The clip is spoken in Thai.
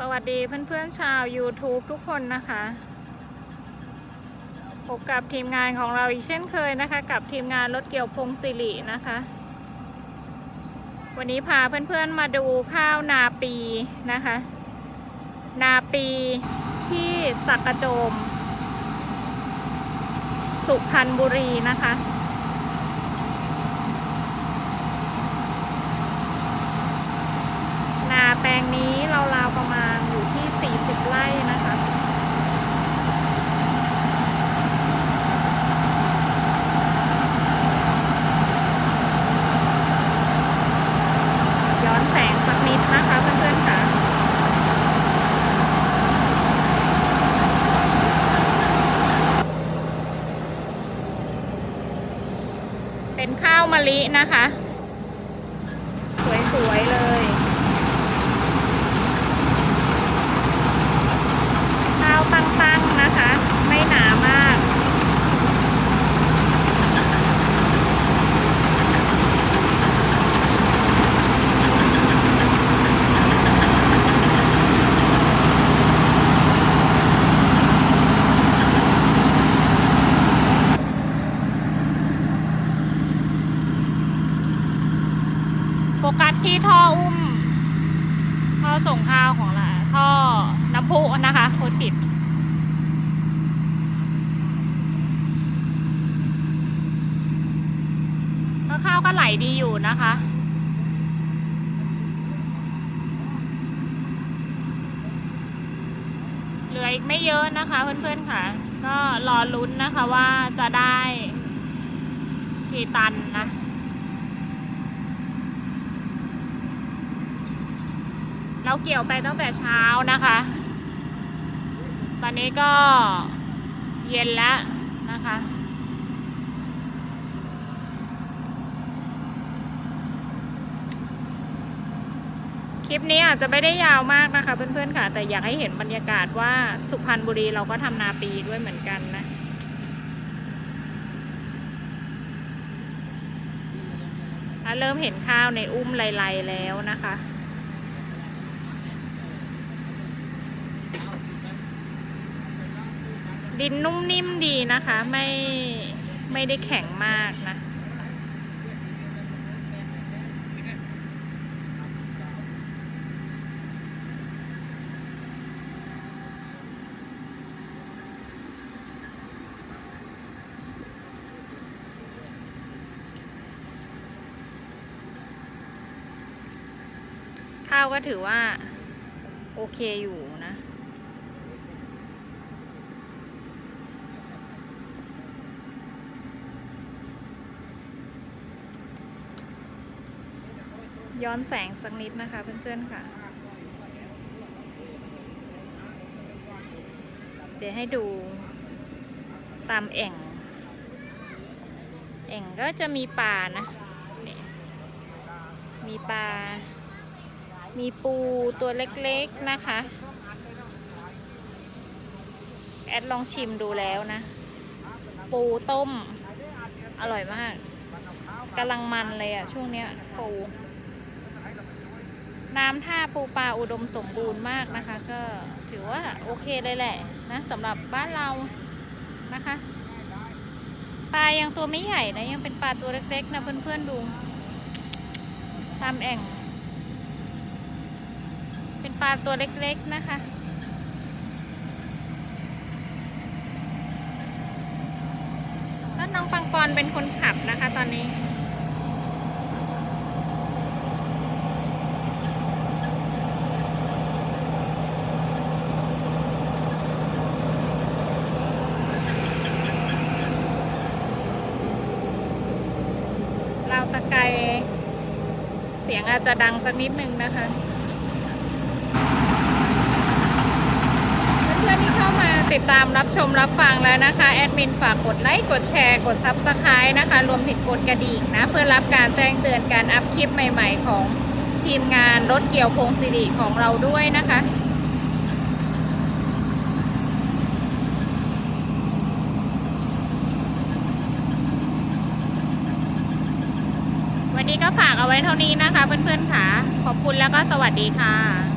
สวัสดีเพื่อนๆชาว YouTube ทุกคนนะคะพบกับทีมงานของเราอีกเช่นเคยนะคะ กับทีมงานรถเกี่ยวพงศิรินะคะ วันนี้พาเพื่อนๆมาดูข้าวนาปีนะคะ นาปีที่สักกระโจม สุพรรณบุรีนะคะนาแปลงนี้ 10 ไร่นะคะย้อนแสงสักนิดนะคะเพื่อนๆค่ะเป็นข้าวมะลินะคะ สวยๆเลย ที่ท่ออุ้มท่อส่งข้าวของเราท่อน้ำพุนะคะโคติดก็ข้าวก็ไหลดีอยู่นะคะเหลืออีกไม่เยอะนะคะเพื่อนๆค่ะ ก็รอลุ้นนะคะว่าจะได้กี่ตันนะ เราเกี่ยวไปตั้งแต่เช้านะคะ ตอนนี้ก็เย็นแล้วนะคะ คลิปนี้อาจจะไม่ได้ยาวมากนะคะ เพื่อนๆค่ะ แต่อยากให้เห็นบรรยากาศว่าสุพรรณบุรีเราก็ทำนาปีด้วยเหมือนกันนะอะเริ่มเห็นข้าวในอุ้มไลๆแล้วนะคะ ดินนุ่มนิ่มดีนะคะ ไม่ไม่ได้แข็งมากนะ ข้าวก็ถือว่า โอเคอยู่นะ ย้อนแสงสักนิดนะคะเพื่อนๆค่ะ เดี๋ยวให้ดูตามแอ่ง แอ่งก็จะมีปลานะ มีปลา มีปูตัวเล็กๆนะคะ แอดลองชิมดูแล้วนะ ปูต้ม อร่อยมากกำลังมันเลยอะช่วงเนี้ยปู น้ำท่าปูปลาอุดมสมบูรณ์มากนะคะ ก็ถือว่าโอเคเลยแหละนะสำหรับบ้านเรานะคะ ปลายังตัวไม่ใหญ่นะยังเป็นปลาตัวเล็กๆนะเพื่อนๆดูตามแอ่ง เป็นปลาตัวเล็กๆนะคะแล้วน้องปังปอนเป็นคนขับนะคะตอนนี้ ราวตะ ไคร้เสียงอาจจะดังสักนิดนึงนะคะเพื่อนๆที่เข้ามาติดตามรับชมรับฟังแล้วนะคะ แอดมินฝากกดไลค์กดแชร์กด Subscribe นะคะ รวมถึงกดกระดิ่งนะ เพื่อรับการแจ้งเตือนการอัพคลิปใหม่ ๆ ของทีมงานรถเกี่ยวพงศิริของเราด้วยนะคะ วันนี้ก็ฝากเอาไว้เท่านี้นะคะ เพื่อนๆค่ะ ขอบคุณแล้วก็สวัสดีค่ะ